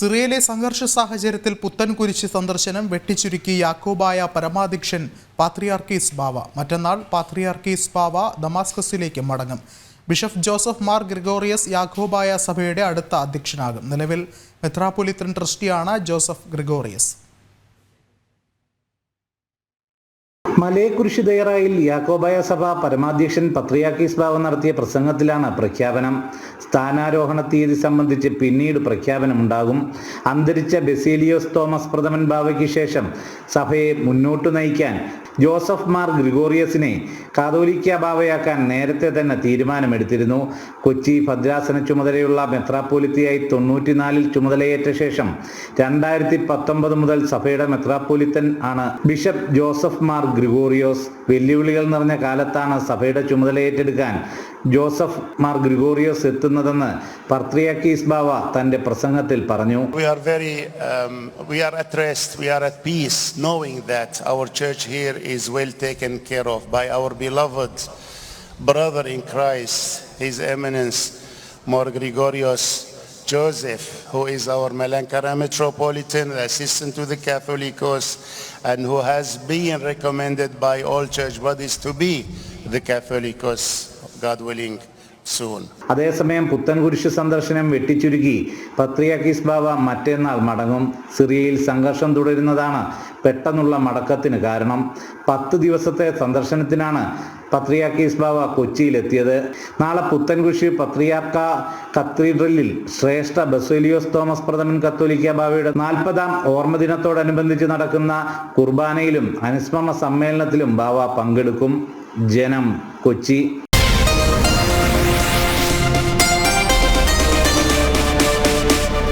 സിറിയയിലെ സംഘർഷ സാഹചര്യത്തിൽ പുത്തൻ പുത്തൻകുരിശ് സന്ദർശനം വെട്ടിച്ചുരുക്കി യാക്കോബായ പരമാധ്യക്ഷൻ പാത്രിയാർക്കീസ് ബാവ. മറ്റന്നാൾ പാത്രിയാർക്കീസ് ബാവ ദമാസ്കസിലേക്ക് മടങ്ങും. ബിഷപ്പ് ജോസഫ് മാർ ഗ്രിഗോറിയസ് യാക്കോബായ സഭയുടെ അടുത്ത അധ്യക്ഷനാകും. നിലവിൽ മെത്രാപൊലിത്തൻ ട്രസ്റ്റിയാണ് ജോസഫ് ഗ്രിഗോറിയസ്. മലയക്കുരിശ് ദയറായിൽ യാക്കോബായ സഭ പരമാധ്യക്ഷൻ പത്രിയാക്കീസ് ബാബു നടത്തിയ പ്രസംഗത്തിലാണ് പ്രഖ്യാപനം. സ്ഥാനാരോഹണ തീയതി സംബന്ധിച്ച് പിന്നീട് പ്രഖ്യാപനമുണ്ടാകും. അന്തരിച്ച ബെസീലിയോസ് തോമസ് പ്രഥമൻ ബാബയ്ക്ക് ശേഷം സഭയെ മുന്നോട്ടു നയിക്കാൻ ജോസഫ് മാർ ഗ്രിഗോറിയസിനെ കാതോലിക്ക ബാവയാക്കാൻ നേരത്തെ തന്നെ തീരുമാനമെടുത്തിരുന്നു. കൊച്ചി ഭദ്രാസന ചുമതലയുള്ള മെത്രാപ്പോലിത്തയായി തൊണ്ണൂറ്റിനാലിൽ ചുമതലയേറ്റ ശേഷം രണ്ടായിരത്തി പത്തൊമ്പത് മുതൽ സഭയുടെ മെത്രാപ്പോലിത്തൻ ആണ്. ബിഷപ്പ് ജോസഫ് മാർ ഗ്രിഗോറിയോസ് വെല്ലുവിളികൾ നിറഞ്ഞ കാലത്താണ് സഭയുടെ ചുമതല ഏറ്റെടുക്കാൻ ജോസഫ് മാർ ഗ്രിഗോറിയോസ് എത്തുന്നതെന്ന് പർത്രിയാക്കീസ് ബാവ തന്റെ പ്രസംഗത്തിൽ പറഞ്ഞു We are very, um, we are at rest, we are at peace, knowing that our church here is well taken care of by our beloved brother in Christ, His Eminence, More Gregorios Joseph, who is our Malankara Metropolitan, the assistant to the Catholicos, and who has been recommended by all church bodies to be the Catholicos, God willing, soon. അതേസമയം പുത്തൻകുരിശ് സന്ദർശനം വെട്ടിച്ചുരുക്കി പത്രിയാക്കിസ് ബാവ മറ്റന്നാൾ മടങ്ങും. സിറിയയിൽ സംഘർഷം തുടരുന്നതാണ് പെട്ടെന്നുള്ള മടക്കത്തിന് കാരണം. പത്ത് ദിവസത്തെ സന്ദർശനത്തിനാണ് പത്രിയാക്കീസ് ബാവ കൊച്ചിയിലെത്തിയത്. നാളെ പുത്തൻകുരിശ് പത്രിയാർക്ക കത്തീഡ്രലിൽ ശ്രേഷ്ഠ ബസേലിയോസ് തോമസ് പ്രഥമൻ കത്തോലിക്ക ബാവയുടെ നാൽപ്പതാം ഓർമ്മദിനത്തോടനുബന്ധിച്ച് നടക്കുന്ന കുർബാനയിലും അനുസ്മരണ സമ്മേളനത്തിലും ബാവ പങ്കെടുക്കും. ജനം കൊച്ചി.